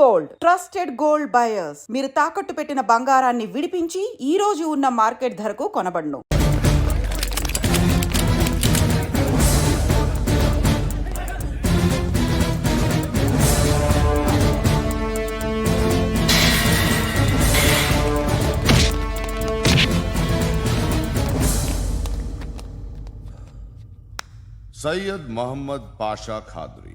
Gold. Trusted gold buyers. మీరు తాకట్టు పెట్టిన బంగారాన్ని విడిపించి ఈ రోజు ఉన్న మార్కెట్ ధరకు కొనబడును. సయ్యద్ మహమ్మద్ పాషా ఖాద్రీ.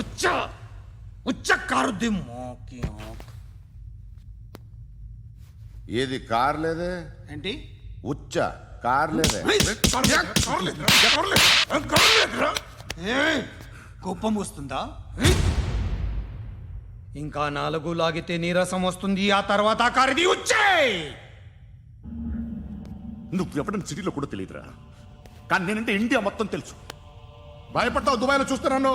ఉచ్చ ఉచ్చ కారుద్ది మోకి ఆక్. ఏది కార్ లేదే? ఏంటి? ఉచ్చ కార్ లేదే. కోపం వస్తుందా? ఇంకా నాలుగు లాగితే నీరసం వస్తుంది ఆ తర్వాత కారిది ఉచ్చే. నువ్వు ఎవడని సిటీలో కూడా తెలియదురా. కానీ నేనంటే ఇండియా మొత్తం తెలుసు. భయపడతావు దుబాయ్లో చూస్తున్నాను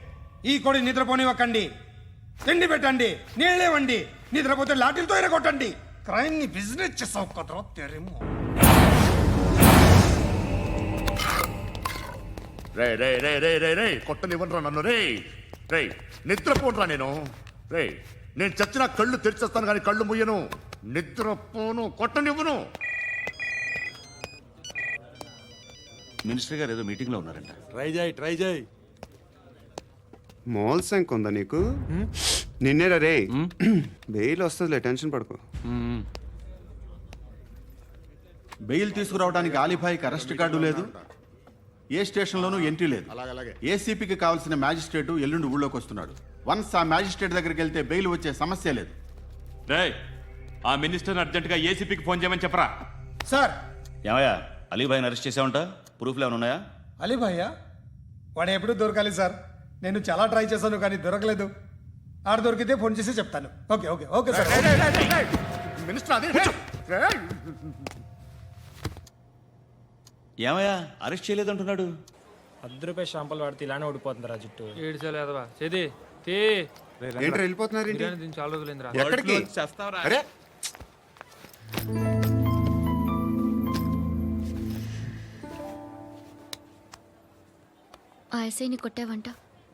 ఈ కోడి నిద్రపోనివ్వకండి. తిండి పెట్టండి నీళ్ళేవండి నిద్రపోతే లాఠీలతో ఎరగొట్టండి క్రైమ్ని బిజినెస్ చేసావు కదరా తెరేమో. రే రే రే రే రే రే కొట్టనివ్వనరా నన్ను రే రే నిద్రపోనరా నేను. రే నేను చచ్చిన కళ్ళు తెరిచేస్తాను కానీ కళ్ళు ముయ్యను నిద్రపోను కొట్టనివ్వను. మినిస్టర్ గారు ఏదో మీటింగ్లో ఉన్నారంట. ట్రై చేయి ట్రై చేయి. మోల్ సంక్ ఉందా నీకు? నిన్నేరా రే. బెయిల్ వస్తుందిలే టెన్షన్ పడుకో. బెయిల్ తీసుకురావడానికి ఆలిభాయికి అరెస్ట్ కార్డు లేదు ఏ స్టేషన్లోనూ ఎంట్రీ లేదు. ఏసీపీకి కావాల్సిన మ్యాజిస్ట్రేటు ఎల్లుండి ఊళ్ళోకి వస్తున్నాడు వన్స్ ఆ మ్యాజిస్ట్రేట్ దగ్గరికి వెళ్తే బెయిల్ వచ్చే సమస్య లేదు. రేయ్ ఆ మినిస్టర్ అర్జెంటుగా ఏసీపీకి ఫోన్ చేయమని చెప్పరా? సార్! ఏమయ్యా అలీభాయిని అరెస్ట్ చేసావంట? ప్రూఫ్లు ఏమైనా ఉన్నాయా? అలీ భయ్యా వాడు ఎప్పుడు దొరకాలి సార్. నేను చాలా ట్రై చేశాను కానీ దొరకలేదు. ఆడ దొరికితే ఫోన్ చేసి చెప్తాను. Okay okay okay sir. Minister అదే. ఏమయ్యా అరెస్ట్ చేయలేదంటున్నాడు. పది రూపాయల షాంపూలు వాడితే ఇలానే ఓడిపోతుందిరా జుట్టు. ఏడ్చాలి అదవా చేది తీ. ఏంటి? వెళ్ళిపోతున్నారు దీన్ని చాలా రోజులైందిరా. ఎక్కడికి? అరే! ఆ ఎస్ఐని కొట్టావంట?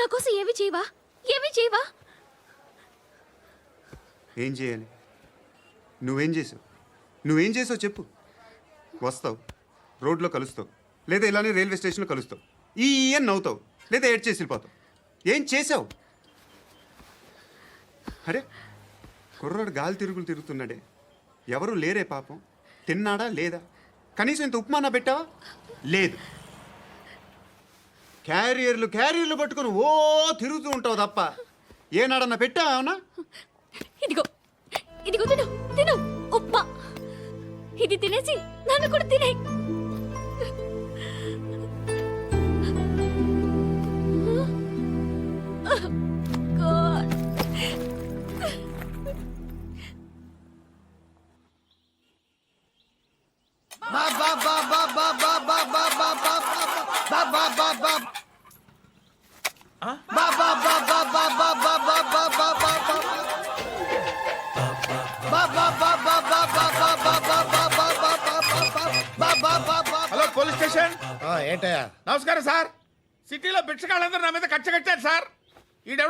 నా కోసం ఏమి చేయవా? ఏమి చేయవా? ఏం చేయాలి? నువ్వేం చేసావు? నువ్వేం చేసావు చెప్పు. వస్తావు. రోడ్లో కలుస్తావు. లేదా ఇలానే రైల్వే స్టేషన్లో కలుస్తావు. ఈ ఈ అని నవ్వుతావు. లేదా ఏడ్ చేసి వెళ్ళిపోతావు ఏం చేసావు? అరే కుర్రాడు గాలి తిరుగులు తిరుగుతున్నాడే. ఎవరు లేరే పాపం. తిన్నాడా లేదా? కనీసం ఇంత ఉప్మానా పెట్టావా? లేదు. క్యారియర్లు క్యారియర్లు పట్టుకొని ఓ తిరుగుతూ ఉంటావు తప్ప. ఏనాడన్నా పెట్టావా ఏమన్నా? ఇదిగో ఇదిగో తిను తిను ఉప్మా ఇది తినేసి నన్ను కూడా తినే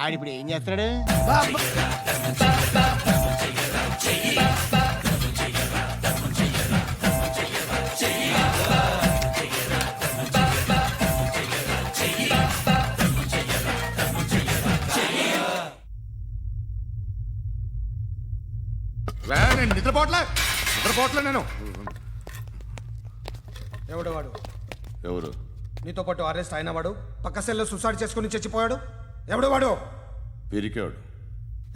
ఆడిప్పుడు ఏం చేస్తున్నాడు రే, నేను నిద్రపోవట్లే. నిద్రపోవట్లే నేను. ఎవడు వాడు? ఎవరు? నీతో పాటు అరెస్ట్ అయిన వాడు. పక్క సెల్లో సుసైడ్ చేసుకుని చచ్చిపోయాడు. ఎవడు వాడు పిరికాడు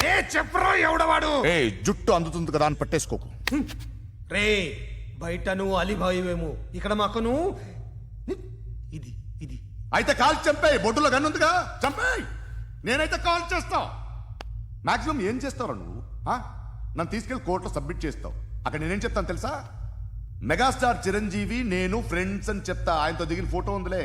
ఏ చెప్పరా ఎవడవాడు? ఏ జుట్టు అందుతుంది కదా అని పట్టేసుకోకు. రే బయట నువ్వు అలీబాయివేమో ఇక్కడ మాకు నువ్వు ఇది ఇది. అయితే కాల్ చంపేయి బొడ్డులో గన్నుందిగా చంపేయి! నేనైతే కాల్ చేస్తా. మాక్సిమం ఏం చేస్తావు నువ్వు? ఆ? నన్ను తీసుకెళ్ళి కోర్టులో సబ్మిట్ చేస్తావు. అక్కడ నేనేం చెప్తాను తెలుసా? మెగాస్టార్ చిరంజీవి నేను ఫ్రెండ్స్ అని చెప్తా. ఆయనతో దిగిన ఫోటో ఉందిలే.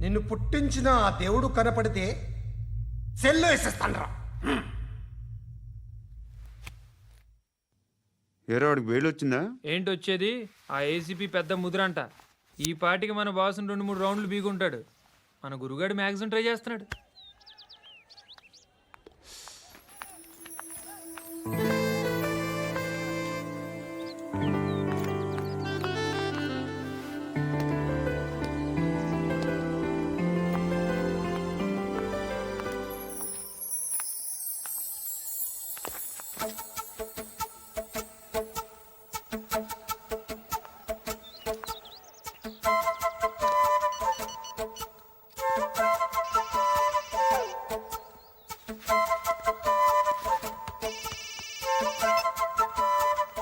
నిన్ను పుట్టించిన ఆ దేవుడు కనపడితే సెల్లో వేసేస్తానరా ఏరో వాడికి వేలు వచ్చిందా? ఏంటి వచ్చేది ఆ ఏసీపీ పెద్ద ముద్రంట. ఈ పాటికి మన బాసుని రెండు మూడు రౌండ్లు బీగుంటాడు. మన గురుగాడు మ్యాక్సిమం ట్రై చేస్తున్నాడు.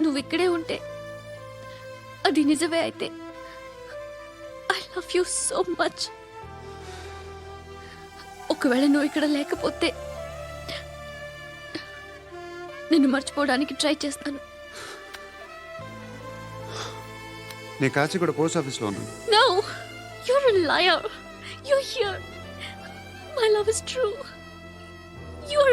నువ్వు ఇక్కడే ఉంటే అది నిజమే అయితే I love you so much ఒకవేళ నువ్వు ఇక్కడ లేకపోతే నిన్ను మర్చిపోవడానికి ట్రై చేస్తాను నేను కాచిగూడ పోస్ట్ ఆఫీస్లో ఉన్నాను No, you're a liar. You're here. My love is true. You're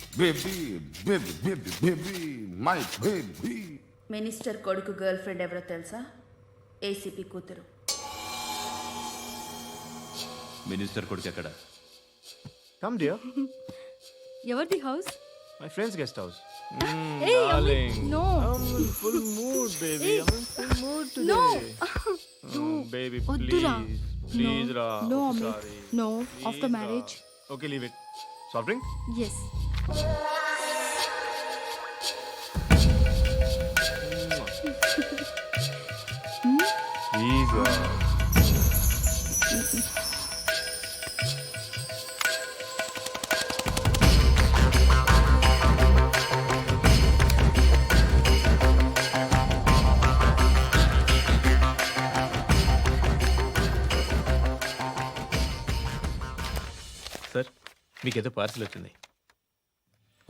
Baby baby baby baby my baby minister కొడుకు గర్ల్ ఫ్రెండ్ ఎవరో తెలుసా? ఏసీపీ కూతురు. మినిస్టర్ కొడుకు ఎక్కడ? కమ్ డియర్ ఎవరిది house my friends guest house no full mood baby full mood no baby వద్దురా. Please రా no no after marriage okay leave it soft drink yes sir మీకు parcel వచ్చింది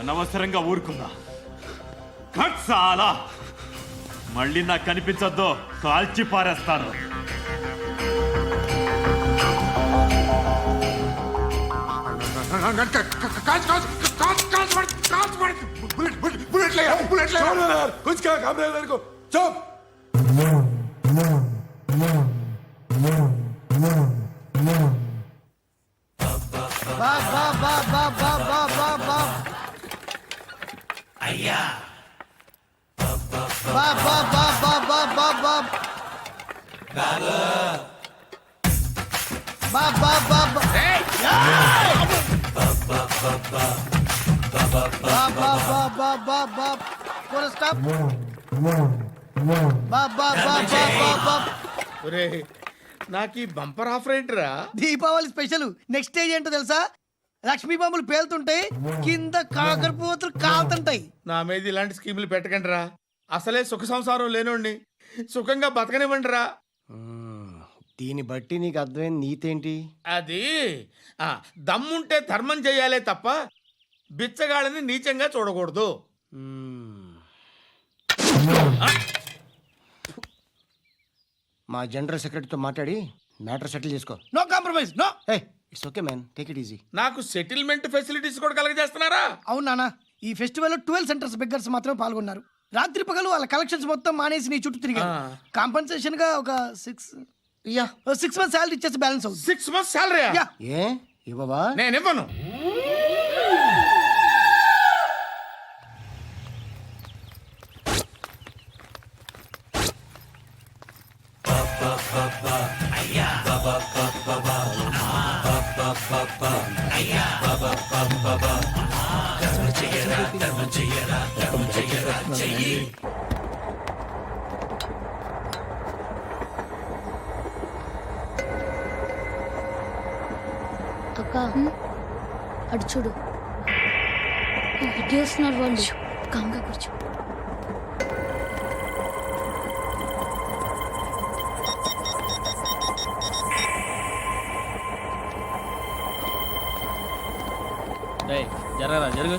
అనవసరంగా ఊరుకున్నా కట్ చాలా మళ్ళీ నాకు కనిపించొద్దు కాల్చి పారేస్తాను నాకు ఈ బంపర్ ఆఫర్ ఏంటిరా? దీపావళి స్పెషల్. నెక్స్ట్ స్టేజ్ ఏంటో తెలుసా? లక్ష్మీ బాంబులు పేలుతుంటాయి కింద కాకరపోతులు కాలుతుంటాయి. నా మీద ఇలాంటి స్కీములు పెట్టకండి రా అసలే సుఖ సంసారం లేనోండి సుఖంగా బతకనివ్వండి రా దీన్ని బట్టి నీకు అర్థమైన నీతేంటి? అది ఆ, దమ్ముంటే ధర్మం చేయాలే తప్ప బిచ్చగాళ్ళని నీచంగా చూడకూడదు. మా జనరల్ సెక్రటరీతో మాట్లాడి మ్యాటర్ సెటిల్ చేసుకో. No compromise no. A it's okay man. Take it easy. నాకు సెటిల్మెంట్ ఫెసిలిటీస్ కూడా కలగజేస్తున్నారా? అవును నాన్న ఈ ఫెస్టివల్లో ట్వెల్వ్ సెంటర్స్ బెగ్గర్స్ మాత్రమే పాల్గొన్నారు. రాత్రి పగలు వాళ్ళ కలెక్షన్స్ మొత్తం మానేసి నీ చుట్టూ తిరిగారు ఆ. కాంపన్సేషన్గా ఒక six yeah. Six months salary ఇచ్చేసి బ్యాలెన్స్ అవుతుంది సిక్స్ మంత్స్ శాలరీ యా. ఏ? ఇవ్వవా? నేను ఇవ్వను. అక్క అటు చూడు. ఇటు వస్తున్నారు వాళ్ళు కంగా కూర్చో. జరగరా జరుగు.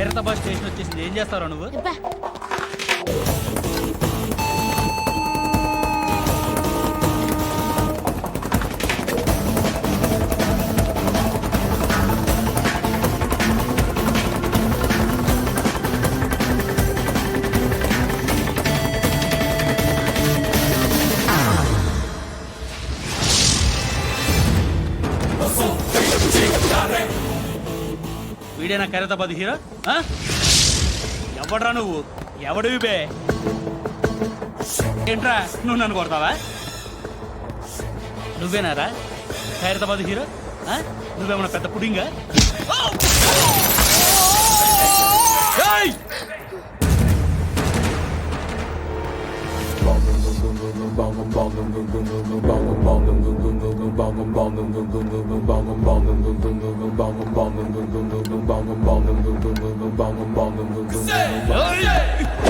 Khairatabad station వచ్చేసింది. ఏం చేస్తారా నువ్వు? ఖైరతాబాద్ హీరో? ఎవడ్రా నువ్వు? ఎవడు బే? ఏంట్రా నువ్వు నన్ను కొడతావా? నువ్వేనారా? ఖైరతాబాద్ హీరో? నువ్వేమన్నా పెద్ద పుడింగా? Oh yeah!